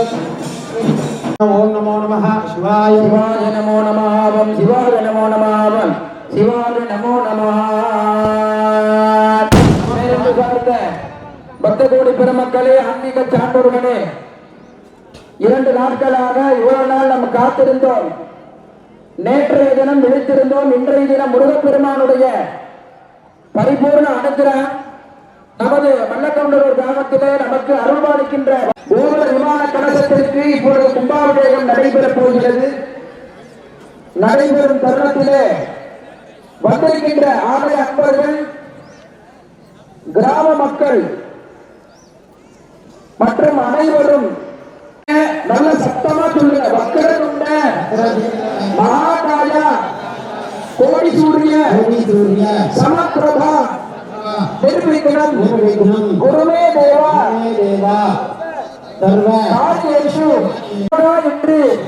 ஓம் நமோ நம சிவாய சிவாய நமோ நமாவம் சிவாய நமோ நமாவம் சிவாய நமோ நம பார்த்த பக்த கோடி பெருமக்களே ஆன்மீக சான்றோர்களே இரண்டு நாட்களாக இவ்வளவு நாள் நம்ம காத்திருந்தோம். நேற்றைய தினம் விழித்திருந்தோம். இன்றைய தினம் முருகப்பெருமானுடைய பரிபூர்ண அனுகிரகம் நமது மல்லக்கவுண்டலூர் கிராமத்திலே நமக்கு அருள்பாலிக்கின்ற ஓவர விமான கழகத்திற்கு இப்பொழுது கும்பாபிஷேகம் நடைபெறப் போகிறது. நடைபெறும் தருணத்திலே வந்திருக்கின்ற ஆலய அன்பர்கள் கிராம மக்கள் மற்றும் அனைவரும் நல்ல சத்தமா சொல்லுங்க. வக்கரதுண்ட மகாகாயா கோடி சூரிய சமப்பிரபா நிர்விக்னம் குருவே தேவா. சர்வ காரியேஷு என்று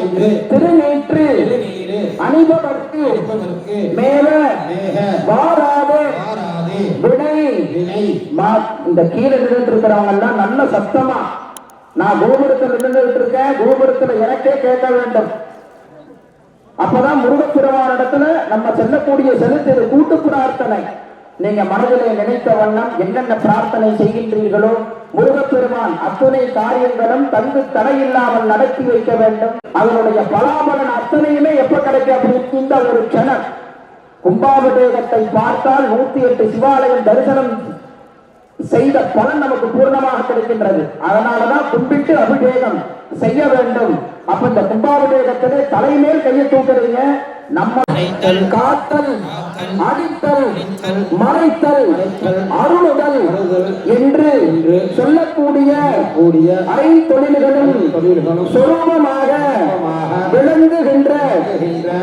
என்று திருநீற்று. அணிபவர்க்கு மேல. வாராதே. வினை. வினை. மா- இந்த கீழே நின்றுட்டு இருக்கிறவங்க நல்ல சத்தமா. நான் கோபுரத்தில் நின்றுட்டு இருக்கேன் கோபுரத்துல எனக்கே கேட்க வேண்டும். அப்பதான் முருகப்பெருமான் இடத்துல நம்ம செல்லக்கூடிய செலுத்தியது கூட்டு பிரார்த்தனை. நீங்க மனதிலே நினைத்த வண்ணம் என்னென்ன பிரார்த்தனை செய்கின்றீர்களோ முருகப்பெருமான் அத்தனை காரியங்களும் தங்கு தடையில்லாமல் நடத்தி வைக்க வேண்டும். அதனுடைய பலாபலன் அத்தனையுமே எப்ப கிடைக்கும் அப்படி? இந்த ஒரு க்ஷணம். கும்பாபிஷேகத்தை பார்த்தால் நூத்தி எட்டு சிவாலயம் தரிசனம் செய்த பலன் நமக்கு பூர்ணமாக கிடைக்கின்றது. அதனாலதான் கும்பிட்டு அபிஷேகம் செய்ய வேண்டும். அப்ப இந்த கும்பாபிஷேகத்திலே தலைமேல் கையை தூக்குறீங்க. நம்ம காத்தல். அடித்தல் மறைத்தல் அருளுதல் என்று சொல்லக்கூடிய கூடிய ஐந்தொழில்களும் தொழில்களும் சுலபமாக விளங்குகின்ற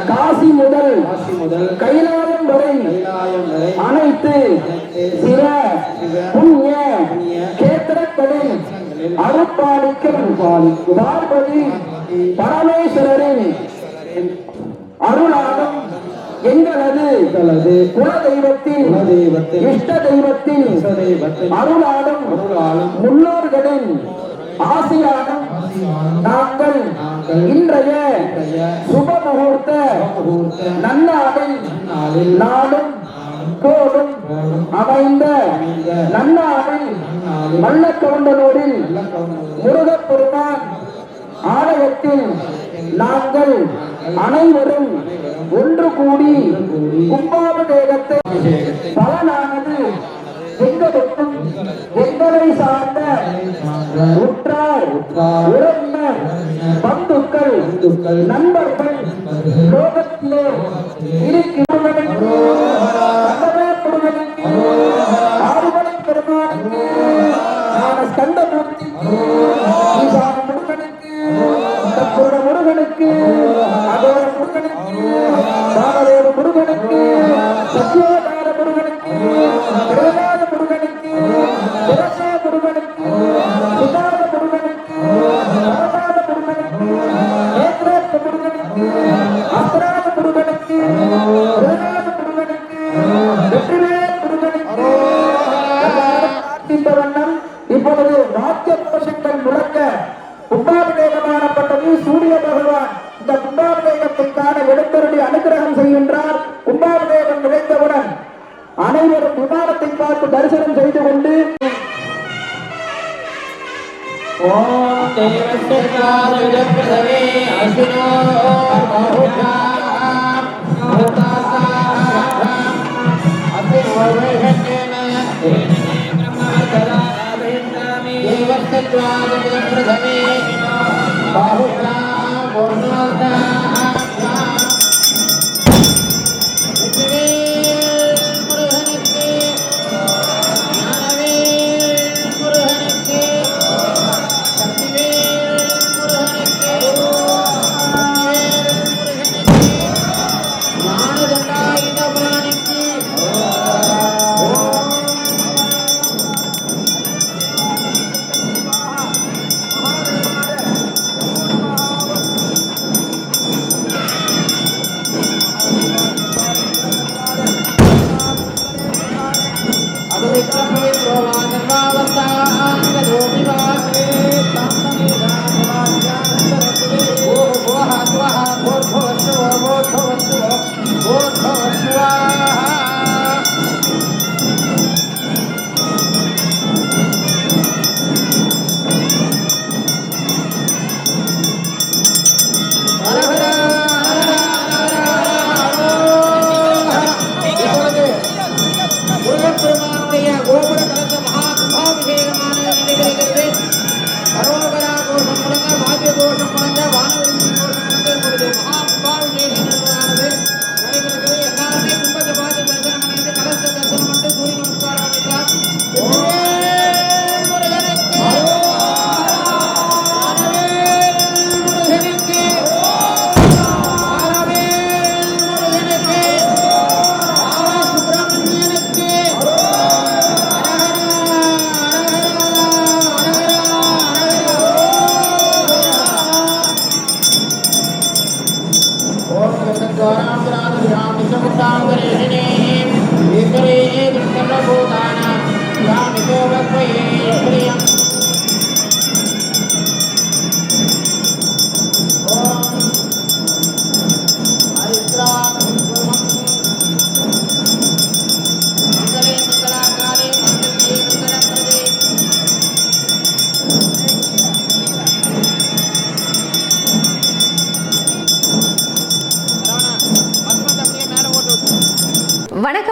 காசி முதல் கைலாயம் வரை அனைத்து சிவ புண்ணிய கேத்திரங்களில் பாலிக்கும் பார்வதி பரமேஸ்வரரின் அருளாலும் எங்களது எங்களது குல தெய்வத்தின் குலதெய்வத்தின் இஷ்ட தெய்வத்தின் இஷ்டதெய்வத்தின் அருளாலும் அருளாலும் முன்னோர்களின் ஆசையாலும் நாங்கள் இன்றைய சுப முகூர்த்த நன்னாளில் நாளும் கோடும் அமைந்த நன்னாளில் நல்ல முருகப்பெருமான் ஆலயத்தில் நாங்கள் அனைவரும் ஒன்று கூடி கும்பாபிஷேகத்தை பலனானது எங்களுக்கும் எங்களை சார்ந்த உற்றார் உறவினர் பந்துக்கள் நண்பர்கள் அதோர முருகனுக்கு பாலதேவ அனுகிரகம் கும்பாபிஷேகம் நிறைந்தவுடன் அனைவரும் விமானத்தை பார்த்து தரிசனம் செய்து கொண்டு ஓம் தேவஸ்ய பிரதமே அஸ்வினோ